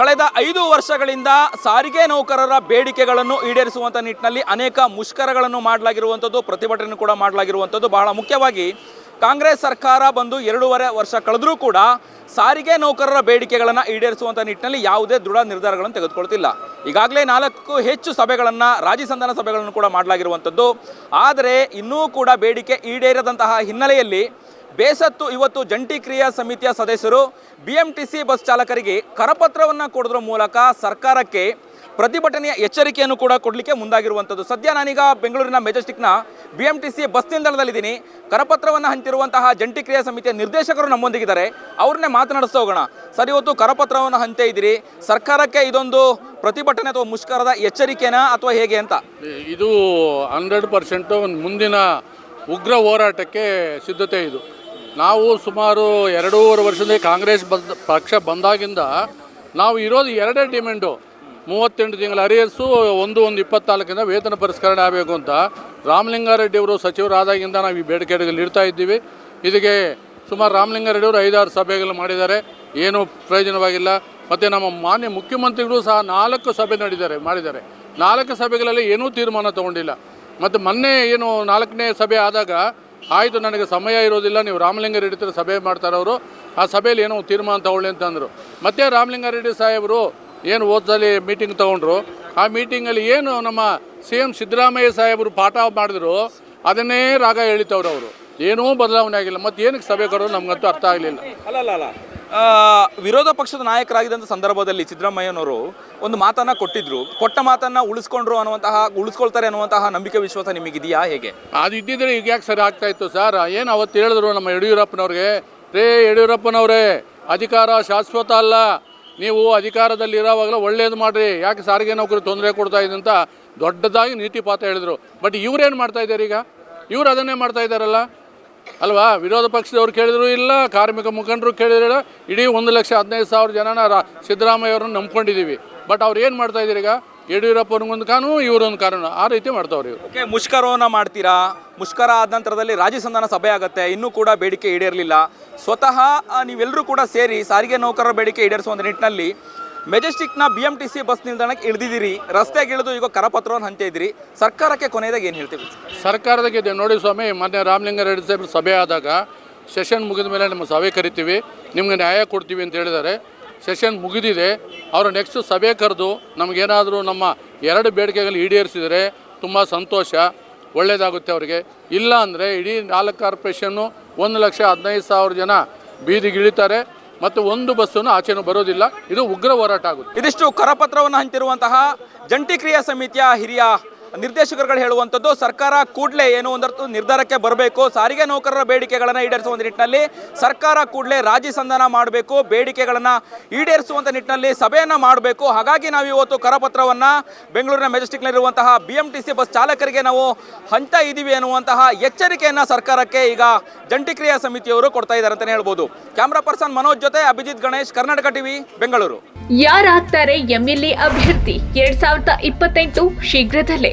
ಕಳೆದ ಐದು ವರ್ಷಗಳಿಂದ ಸಾರಿಗೆ ನೌಕರರ ಬೇಡಿಕೆಗಳನ್ನು ಈಡೇರಿಸುವಂಥ ನಿಟ್ಟಿನಲ್ಲಿ ಅನೇಕ ಮುಷ್ಕರಗಳನ್ನು ಮಾಡಲಾಗಿರುವಂಥದ್ದು ಪ್ರತಿಭಟನೆ ಕೂಡ ಮಾಡಲಾಗಿರುವಂಥದ್ದು ಬಹಳ ಮುಖ್ಯವಾಗಿ ಕಾಂಗ್ರೆಸ್ ಸರ್ಕಾರ ಬಂದು ಎರಡೂವರೆ ವರ್ಷ ಕಳೆದರೂ ಕೂಡ ಸಾರಿಗೆ ನೌಕರರ ಬೇಡಿಕೆಗಳನ್ನು ಈಡೇರಿಸುವಂಥ ನಿಟ್ಟಿನಲ್ಲಿ ಯಾವುದೇ ದೃಢ ನಿರ್ಧಾರಗಳನ್ನು ತೆಗೆದುಕೊಳ್ತಿಲ್ಲ. ಈಗಾಗಲೇ ನಾಲ್ಕು ಹೆಚ್ಚು ಸಭೆಗಳನ್ನು, ರಾಜಿ ಸಂಧಾನ ಸಭೆಗಳನ್ನು ಕೂಡ ಮಾಡಲಾಗಿರುವಂಥದ್ದು ಆದರೆ ಇನ್ನೂ ಕೂಡ ಬೇಡಿಕೆ ಈಡೇರದಂತಹ ಹಿನ್ನೆಲೆಯಲ್ಲಿ ಬೇಸತ್ತು ಇವತ್ತು ಜಂಟಿ ಕ್ರಿಯಾ ಸಮಿತಿಯ ಸದಸ್ಯರು B M T C bus ಚಾಲಕರಿಗೆ ಕರಪತ್ರವನ್ನು ಕೊಡೋದ್ರ ಮೂಲಕ ಸರ್ಕಾರಕ್ಕೆ ಪ್ರತಿಭಟನೆಯ ಎಚ್ಚರಿಕೆಯನ್ನು ಕೂಡ ಕೊಡಲಿಕ್ಕೆ ಮುಂದಾಗಿರುವಂಥದ್ದು. ಸದ್ಯ ನಾನೀಗ ಬೆಂಗಳೂರಿನ ಮೆಜೆಸ್ಟಿಕ್ನ B M T C bus ನಿಲ್ದಾಣದಲ್ಲಿದ್ದೀನಿ. ಕರಪತ್ರವನ್ನು ಹಂಚಿರುವಂತಹ ಜಂಟಿ ಕ್ರಿಯಾ ಸಮಿತಿಯ ನಿರ್ದೇಶಕರು ನಮ್ಮೊಂದಿಗಿದ್ದಾರೆ. ಅವ್ರನ್ನೇ ಮಾತನಾಡಿಸ್ತಾ ಹೋಗೋಣ. ಸರ್, ಇವತ್ತು ಕರಪತ್ರವನ್ನು ಹಂತೆ ಇದ್ದೀರಿ. ಸರ್ಕಾರಕ್ಕೆ ಇದೊಂದು ಪ್ರತಿಭಟನೆ ಅಥವಾ ಮುಷ್ಕರದ ಎಚ್ಚರಿಕೆನಾ ಅಥವಾ ಹೇಗೆ ಅಂತ? ಇದು ಹಂಡ್ರೆಡ್ ಪರ್ಸೆಂಟು ಮುಂದಿನ ಉಗ್ರ ಹೋರಾಟಕ್ಕೆ ಸಿದ್ಧತೆ ಇದು. ನಾವು ಸುಮಾರು ಎರಡೂವರೆ ವರ್ಷದಿಂದ ಕಾಂಗ್ರೆಸ್ ಬಂದ ಪಕ್ಷ ಬಂದಾಗಿಂದ ನಾವು ಇರೋದು ಎರಡೇ ಡಿಮ್ಯಾಂಡು. ಮೂವತ್ತೆಂಟು ತಿಂಗಳ ಅರಿಯರ್ಸು, ಒಂದು ಒಂದು ಇಪ್ಪತ್ನಾಲ್ಕಿಂದ ವೇತನ ಪರಿಷ್ಕರಣೆ ಆಗಬೇಕು ಅಂತ ರಾಮಲಿಂಗಾರೆಡ್ಡಿ ಅವರು ಸಚಿವರಾದಾಗಿಂದ ನಾವು ಈ ಬೇಡಿಕೆಗಳು ಇಡ್ತಾ ಇದ್ದೀವಿ. ಇದಕ್ಕೆ ಸುಮಾರು ರಾಮಲಿಂಗಾರೆಡ್ಡಿ ಅವರು ಐದಾರು ಸಭೆಗಳು ಮಾಡಿದ್ದಾರೆ. ಏನೂ ಪ್ರಯೋಜನವಾಗಿಲ್ಲ. ಮತ್ತು ನಮ್ಮ ಮಾನ್ಯ ಮುಖ್ಯಮಂತ್ರಿಗಳು ಸಹ ನಾಲ್ಕು ಸಭೆ ನಡೆದಿದ್ದಾರೆ, ಮಾಡಿದ್ದಾರೆ. ನಾಲ್ಕು ಸಭೆಗಳಲ್ಲಿ ಏನೂ ತೀರ್ಮಾನ ತಗೊಂಡಿಲ್ಲ. ಮತ್ತು ಮೊನ್ನೆ ಏನು ನಾಲ್ಕನೇ ಸಭೆ ಆದಾಗ ಆಯಿತು, ನನಗೆ ಸಮಯ ಇರೋದಿಲ್ಲ, ನೀವು ರಾಮಲಿಂಗಾರೆಡ್ಡಿ ಹತ್ರ ಸಭೆ ಮಾಡ್ತಾರೆ ಅವರು ಆ ಸಭೆಯಲ್ಲಿ ಏನೋ ತೀರ್ಮಾನ ತಗೊಳ್ಳಿ ಅಂತಂದರು. ಮತ್ತೆ ರಾಮಲಿಂಗಾರೆಡ್ಡಿ ಸಾಹೇಬರು ಏನು ಓದ್ಸಲಿ ಮೀಟಿಂಗ್ ತೊಗೊಂಡ್ರು, ಆ ಮೀಟಿಂಗಲ್ಲಿ ಏನು ನಮ್ಮ ಸಿ ಎಂ ಸಿದ್ದರಾಮಯ್ಯ ಸಾಹೇಬರು ಪಾಠ ಮಾಡಿದ್ರು, ಅದನ್ನೇ ರಾಗ ಎಳಿತವ್ರು ಅವರು. ಏನೂ ಬದಲಾವಣೆ ಆಗಿಲ್ಲ ಮತ್ತು ಏನಕ್ಕೆ ಸಭೆ ಕೊಡೋದು ನಮಗಂತೂ ಅರ್ಥ ಆಗಲಿಲ್ಲ. ವಿರೋಧ ಪಕ್ಷದ ನಾಯಕರಾಗಿದ್ದಂಥ ಸಂದರ್ಭದಲ್ಲಿ ಸಿದ್ದರಾಮಯ್ಯನವರು ಒಂದು ಮಾತನ್ನು ಕೊಟ್ಟಿದ್ರು. ಕೊಟ್ಟ ಮಾತನ್ನು ಉಳಿಸ್ಕೊಂಡ್ರು ಅನ್ನುವಂತಹ, ಉಳಿಸ್ಕೊಳ್ತಾರೆ ಅನ್ನುವಂತಹ ನಂಬಿಕೆ ವಿಶ್ವಾಸ ನಿಮಗಿದೆಯಾ ಹೇಗೆ? ಅದು ಇದ್ದಿದ್ರೆ ಈಗ ಯಾಕೆ ಸರಿ ಆಗ್ತಾ ಇತ್ತು ಸರ್? ಏನು ಅವತ್ತು ಹೇಳಿದ್ರು ನಮ್ಮ ಯಡಿಯೂರಪ್ಪನವ್ರಿಗೆ? ರೇ ಯಡಿಯೂರಪ್ಪನವರೇ, ಅಧಿಕಾರ ಶಾಶ್ವತ ಅಲ್ಲ. ನೀವು ಅಧಿಕಾರದಲ್ಲಿ ಇರೋವಾಗಲೂ ಒಳ್ಳೇದು ಮಾಡಿರಿ. ಯಾಕೆ ಸಾರಿಗೆ ನೌಕರಿ ತೊಂದರೆ ಕೊಡ್ತಾ ಇದೆ ಅಂತ ದೊಡ್ಡದಾಗಿ ನೀತಿ ಪಾಠ ಹೇಳಿದ್ರು. ಬಟ್ ಇವ್ರೇನು ಮಾಡ್ತಾ ಇದ್ದಾರೆ ಈಗ? ಇವ್ರು ಅದನ್ನೇ ಮಾಡ್ತಾ ಇದ್ದಾರಲ್ಲ? ಅಲ್ವಾ? ವಿರೋಧ ಪಕ್ಷದವ್ರು ಕೇಳಿದ್ರು ಇಲ್ಲ, ಕಾರ್ಮಿಕ ಮುಖಂಡರು ಕೇಳಿದ್ರು ಇಡೀ ಒಂದು ಲಕ್ಷ ಹದಿನೈದು ಸಾವಿರ ಜನನ ರಾ ಸಿದ್ದರಾಮಯ್ಯ ಅವ್ರನ್ನ ನಂಬ್ಕೊಂಡಿದ್ದೀವಿ. ಬಟ್ ಅವ್ರು ಏನು ಮಾಡ್ತಾ ಇದ್ದೀರಿ ಈಗ? ಯಡಿಯೂರಪ್ಪನಿಗೊಂದು ಕಾನೂನು, ಇವರೊಂದು ಕಾನೂನು. ಆ ರೀತಿ ಮಾಡ್ತಾವ್ರಿ ಇವರು. ಓಕೆ, ಮುಷ್ಕರವನ್ನ ಮಾಡ್ತೀರಾ? ಮುಷ್ಕರ ಆದ ನಂತರದಲ್ಲಿ ರಾಜ್ಯ ಸಂಧಾನ ಸಭೆ ಆಗುತ್ತೆ. ಇನ್ನೂ ಕೂಡ ಬೇಡಿಕೆ ಈಡೇರಲಿಲ್ಲ. ಸ್ವತಃ ನೀವೆಲ್ಲರೂ ಕೂಡ ಸೇರಿ ಸಾರಿಗೆ ನೌಕರರ ಬೇಡಿಕೆ ಈಡೇರಿಸುವಂಥ ನಿಟ್ಟಿನಲ್ಲಿ ಮೆಜೆಸ್ಟಿಕ್ನ B M T C bus ನಿಲ್ದಾಣಕ್ಕೆ ಇಳಿದಿದ್ದೀರಿ. ರಸ್ತೆಗೆ ಇಳಿದು ಈಗ ಕರಪತ್ರವನ್ನು ಹಂಚೆ ಇದ್ದೀರಿ. ಸರ್ಕಾರಕ್ಕೆ ಕೊನೆಯದಾಗ ಏನು ಹೇಳ್ತೀವಿ? ಸರ್ಕಾರದಾಗೆ ಇದೆ. ನೋಡಿ ಸ್ವಾಮಿ, ಮೊನ್ನೆ ರಾಮಲಿಂಗಾರೆಡ್ಡಿ ಸಾಹೇಬ್ರ ಸಭೆ ಆದಾಗ ಸೆಷನ್ ಮುಗಿದ ಮೇಲೆ ನಮ್ಮ ಸಭೆ ಕರಿತೀವಿ. ನಿಮ್ಗೆ ನ್ಯಾಯ ಕೊಡ್ತೀವಿ ಅಂತ ಹೇಳಿದ್ದಾರೆ. ಸೆಷನ್ ಮುಗಿದಿದೆ. ಅವರು ನೆಕ್ಸ್ಟ್ ಸಭೆ ಕರೆದು ನಮಗೇನಾದರೂ ನಮ್ಮ ಎರಡು ಬೇಡಿಕೆಗಳು ಈಡೇರಿಸಿದರೆ ತುಂಬ ಸಂತೋಷ ಒಳ್ಳೆಯದಾಗುತ್ತೆ ಅವರಿಗೆ. ಇಲ್ಲ ಅಂದರೆ ಇಡೀ ನಾಲ್ಕು ಕಾರ್ಪೊರೇಷನ್ನು ಒಂದು ಲಕ್ಷ ಹದಿನೈದು ಸಾವಿರ ಜನ ಬೀದಿಗೆ ಇಳಿತಾರೆ ಮತ್ತು ಒಂದು ಬಸ್ಸನ್ನು ಆಚೆನೂ ಬರೋದಿಲ್ಲ. ಇದು ಉಗ್ರ ಹೋರಾಟ ಆಗುತ್ತೆ. ಇದಿಷ್ಟು ಕರಪತ್ರವನ್ನು ಹಂಚಿರುವಂತಹ ಜಂಟಿ ಕ್ರಿಯಾ ಸಮಿತಿಯ ಹಿರಿಯ ನಿರ್ದೇಶಕರುಗಳು ಹೇಳುವಂಥದ್ದು, ಸರ್ಕಾರ ಕೂಡಲೇ ಏನು ಒಂದರ್ಥ ನಿರ್ಧಾರಕ್ಕೆ ಬರಬೇಕು, ಸಾರಿಗೆ ನೌಕರರ ಬೇಡಿಕೆಗಳನ್ನು ಈಡೇರಿಸುವ ನಿಟ್ಟಿನಲ್ಲಿ ಸರ್ಕಾರ ಕೂಡಲೇ ರಾಜಿ ಸಂಧಾನ ಮಾಡಬೇಕು, ಬೇಡಿಕೆಗಳನ್ನು ಈಡೇರಿಸುವಂಥ ನಿಟ್ಟಿನಲ್ಲಿ ಸಭೆಯನ್ನು ಮಾಡಬೇಕು. ಹಾಗಾಗಿ ನಾವು ಇವತ್ತು ಕರಪತ್ರವನ್ನು ಬೆಂಗಳೂರಿನ ಮೆಜೆಸ್ಟಿಕ್ನಲ್ಲಿರುವಂತಹ B M T C bus ಚಾಲಕರಿಗೆ ನಾವು ಹಂತ ಇದ್ದೀವಿ ಅನ್ನುವಂತಹ ಎಚ್ಚರಿಕೆಯನ್ನು ಸರ್ಕಾರಕ್ಕೆ ಈಗ ಜಂಟಿ ಕ್ರಿಯಾ ಸಮಿತಿಯವರು ಕೊಡ್ತಾ ಇದ್ದಾರೆ ಅಂತಲೇ ಹೇಳ್ಬೋದು. ಕ್ಯಾಮ್ರಾ ಪರ್ಸನ್ ಮನೋಜ್ ಜೊತೆ ಅಭಿಜಿತ್ ಗಣೇಶ್, ಕರ್ನಾಟಕ ಟಿವಿ, ಬೆಂಗಳೂರು. ಯಾರಾಗ್ತಾರೆ ಎಂಎಲ್ಎ ಅಭ್ಯರ್ಥಿ? ಎರಡ್ ಸಾವಿರದ ಇಪ್ಪತ್ತೆಂಟು ಶೀಘ್ರದಲ್ಲೇ.